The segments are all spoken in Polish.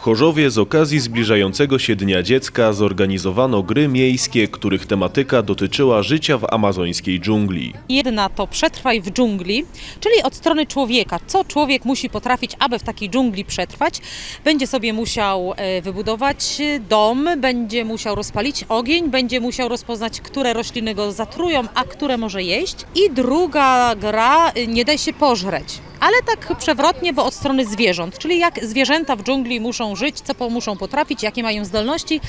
W Chorzowie z okazji zbliżającego się Dnia Dziecka zorganizowano gry miejskie, których tematyka dotyczyła życia w amazońskiej dżungli. Jedna to przetrwaj w dżungli, czyli od strony człowieka. Co człowiek musi potrafić, aby w takiej dżungli przetrwać? Będzie sobie musiał e, wybudować dom, będzie musiał rozpalić ogień, będzie musiał rozpoznać, które rośliny go zatrują, a które może jeść. I druga gra, y, nie daj się pożreć. Ale tak przewrotnie, bo od strony zwierząt, czyli jak zwierzęta w dżungli muszą żyć, co muszą potrafić, jakie mają zdolności,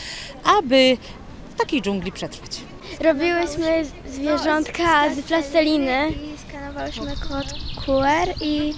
aby w takiej dżungli przetrwać. Robiłyśmy zwierzątka z plasteliny. I skanowałyśmy kod QR i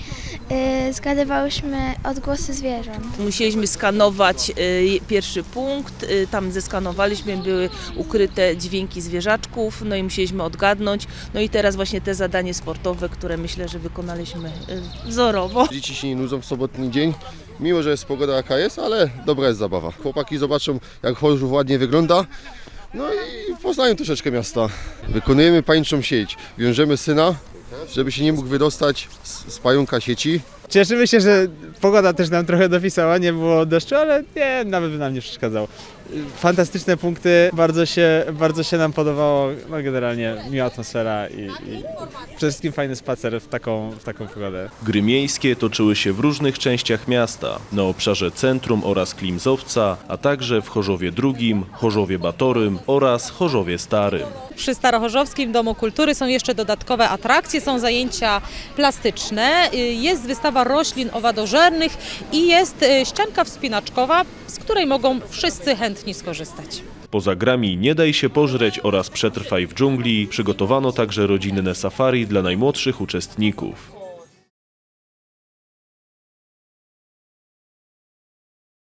y, zgadywałyśmy odgłosy zwierząt. Musieliśmy skanować y, pierwszy punkt, y, tam zeskanowaliśmy, były ukryte dźwięki zwierzaczków, no i musieliśmy odgadnąć. No i teraz właśnie te zadanie sportowe, które myślę, że wykonaliśmy y, wzorowo. Dzieci się nie nudzą w sobotni dzień. Miło, że jest pogoda jaka jest, ale dobra jest zabawa. Chłopaki zobaczą, jak Chorzów ładnie wygląda. No i poznają troszeczkę miasta. Wykonujemy pańczą sieć. Wiążemy syna, żeby się nie mógł wydostać z, z pająka sieci. Cieszymy się, że pogoda też nam trochę dopisała, nie było deszczu, ale nie, nawet by nam nie przeszkadzał. Fantastyczne punkty, bardzo się, bardzo się nam podobało, no generalnie miła atmosfera i, i przede wszystkim fajny spacer w taką, w taką pogodę. Gry miejskie toczyły się w różnych częściach miasta, na obszarze centrum oraz Klimzowca, a także w Chorzowie II, Chorzowie Batorym oraz Chorzowie Starym. Przy Starochorzowskim Domu Kultury są jeszcze dodatkowe atrakcje, są zajęcia plastyczne, jest wystawa roślin owadożernych i jest y, ścianka wspinaczkowa, z której mogą wszyscy chętni skorzystać. Poza grami Nie daj się pożreć oraz Przetrwaj w dżungli przygotowano także rodzinne safari dla najmłodszych uczestników.